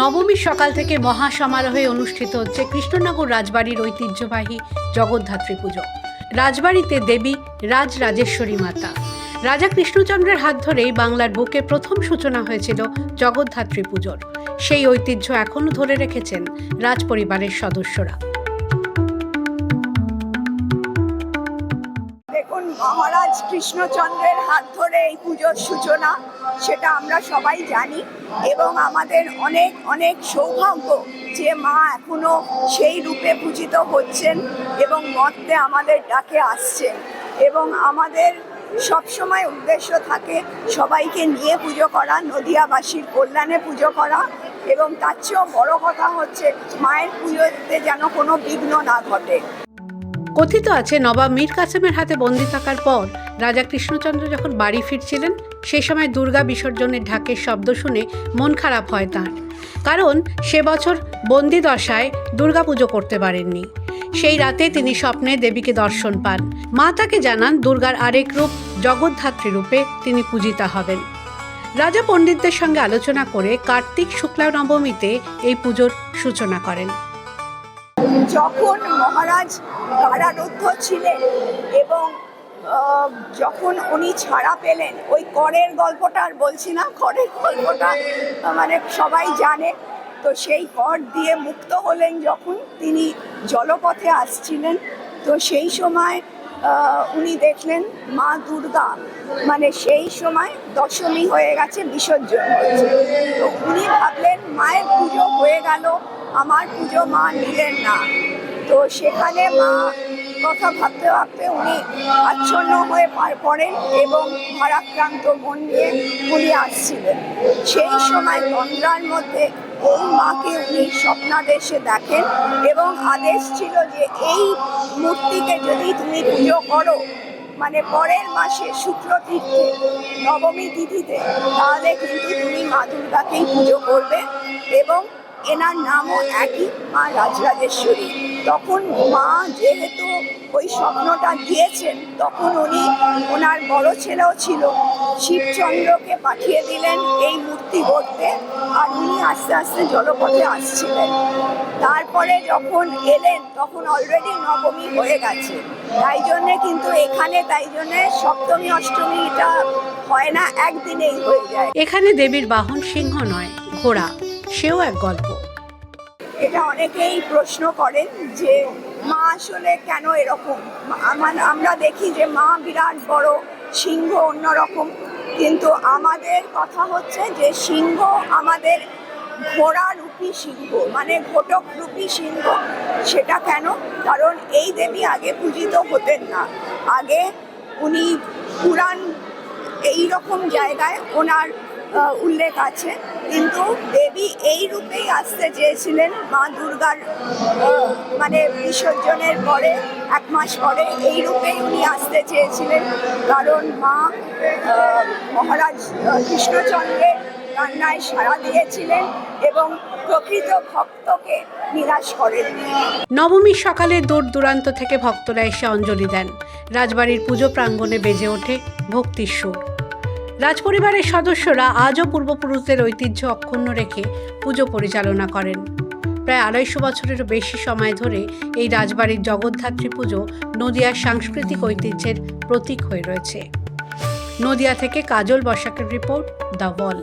নবমীর সকাল থেকে মহা সমারোহে অনুষ্ঠিত হচ্ছে কৃষ্ণনগর রাজবাড়ির ঐতিহ্যবাহী জগদ্ধাত্রী পুজো। রাজবাড়িতে দেবী রাজ রাজেশ্বরী মাতা। রাজা কৃষ্ণচন্দ্রের হাত ধরেই বাংলার বুকে প্রথম সূচনা হয়েছিল জগদ্ধাত্রী পুজোর। সেই ঐতিহ্য এখনও ধরে রেখেছেন রাজপরিবারের সদস্যরা। মহারাজ কৃষ্ণচন্দ্রের হাত ধরে এই পুজোর সূচনা, সেটা আমরা সবাই জানি, এবং আমাদের অনেক অনেক সৌভাগ্য যে মা এখনও সেই রূপে পূজিত হচ্ছেন এবং মর্তে আমাদের ডাকে আসছেন। এবং আমাদের সবসময় উদ্দেশ্য থাকে সবাইকে নিয়ে পুজো করা, নদিয়াবাসীর কল্যাণে পুজো করা, এবং তার চেয়েও বড় কথা হচ্ছে মায়ের পুজোতে যেন কোনো বিঘ্ন না ঘটে। কথিত আছে, নবাব মীর কাসেমের হাতে বন্দি থাকার পর রাজা কৃষ্ণচন্দ্র যখন বাড়ি ফিরছিলেন সেই সময় দুর্গা বিসর্জনের ঢাকের শব্দ শুনে মন খারাপ হয় তাঁর। কারণ সে বছর বন্দি দশায় দুর্গাপুজো করতে পারেননি। সেই রাতে তিনি স্বপ্নে দেবীকে দর্শন পান। মা তাকে জানান, দুর্গার আরেক রূপ জগদ্ধাত্রী রূপে তিনি পূজিতা হবেন। রাজা পণ্ডিতদের সঙ্গে আলোচনা করে কার্তিক শুক্লা নবমীতে এই পুজোর সূচনা করেন। যখন মহারাজ কারারুদ্ধ ছিলেন এবং যখন উনি ছাড়া পেলেন, ওই করের গল্পটা আর বলছি না, করের গল্পটা মানে সবাই জানে। তো সেই কর দিয়ে মুক্ত হলেন যখন তিনি জলপথে আসছিলেন। তো সেই সময় উনি দেখলেন মা দুর্গা মানে সেই সময় দশমী হয়ে গেছে, বিসর্জন হচ্ছে তো উনি ভাবলেন, মায়ের পুজো হয়ে গেল আমার পুজো মা নিলেন না। তো সেখানে মা কথা ভাবতে ভাবতে উনি আচ্ছন্ন হয়ে পার পড়েন এবং ভারাক্রান্ত মন নিয়ে উনি আসছিলেন। সেই সময় তন্দ্রার মধ্যে এই মাকে উনি স্বপ্নাদেশে দেখেন এবং আদেশ ছিল যে এই মূর্তিকে যদি তুমি পুজো করো মানে পরের মাসে শুক্র তীর্থে নবমী তিথিতে, তাহলে কিন্তু তুমি মা দুর্গাকেই পুজো করবে এবং এনার নামও একই, মা রাজরাজেশ্বরী। তখন মা যেহেতু ওই স্বপ্নটা দিয়েছেন, তখন উনি ওনার বড় ছেলেও ছিল। শিবচন্দ্রকে পাঠিয়ে দিলেন এই মূর্তি গড়তে, আর উনি আস্তে আস্তে জলপথে আসছিলেন। তারপরে যখন এলেন, তখন অলরেডি নবমী হয়ে গেছে। তাই জন্যে কিন্তু এখানে, তাই জন্যে সপ্তমী, অষ্টমীটা হয় না, একদিনেই হয়ে যায়। এখানে দেবীর বাহন সিংহ নয়, ঘোড়া। সেও এক গল্প। এটা অনেকেই প্রশ্ন করেন যে, মা আসলে কেন এরকম? আমার আমরা দেখি যে, মা বিরাট বড় সিংহ অন্যরকম কিন্তু আমাদের কথা হচ্ছে যে, সিংহ আমাদের ঘোড়া রূপী সিংহ মানে ঘটক রূপী সিংহ। সেটা কেন? কারণ এই দেবী আগে পূজিত হতেন না। আগে উনি পুরাণ এই রকম জায়গায় ওনার উল্লেখ আছে। কিন্তু দেবী এই রূপেই আসতে চেয়েছিলেন মা দুর্গার মানে বিসর্জনের পরে, এক মাস পরে এই রূপেই উনি আসতে চেয়েছিলেন। কারণ মা মহারাজ কৃষ্ণচন্দ্রের কান্নায় সাড়া দিয়েছিলেন এবং প্রকৃত ভক্তকে নিরাশ করেন। নবমীর সকালে দূর দূরান্ত থেকে ভক্তরা এসে অঞ্জলি দেন। রাজবাড়ির পুজো প্রাঙ্গণে বেজে ওঠে ভক্তির সুর। রাজপরিবারের সদস্যরা আজও পূর্বপুরুষদের ঐতিহ্য অক্ষুণ্ণ রেখে পুজো পরিচালনা করেন। প্রায় আড়াইশো বছরেরও বেশি সময় ধরে এই রাজবাড়ির জগদ্ধাত্রী পুজো নদিয়ার সাংস্কৃতিক ঐতিহ্যের প্রতীক হয়ে রয়েছে। নদিয়া থেকে কাজল বসাকের রিপোর্ট দ্য ওয়াল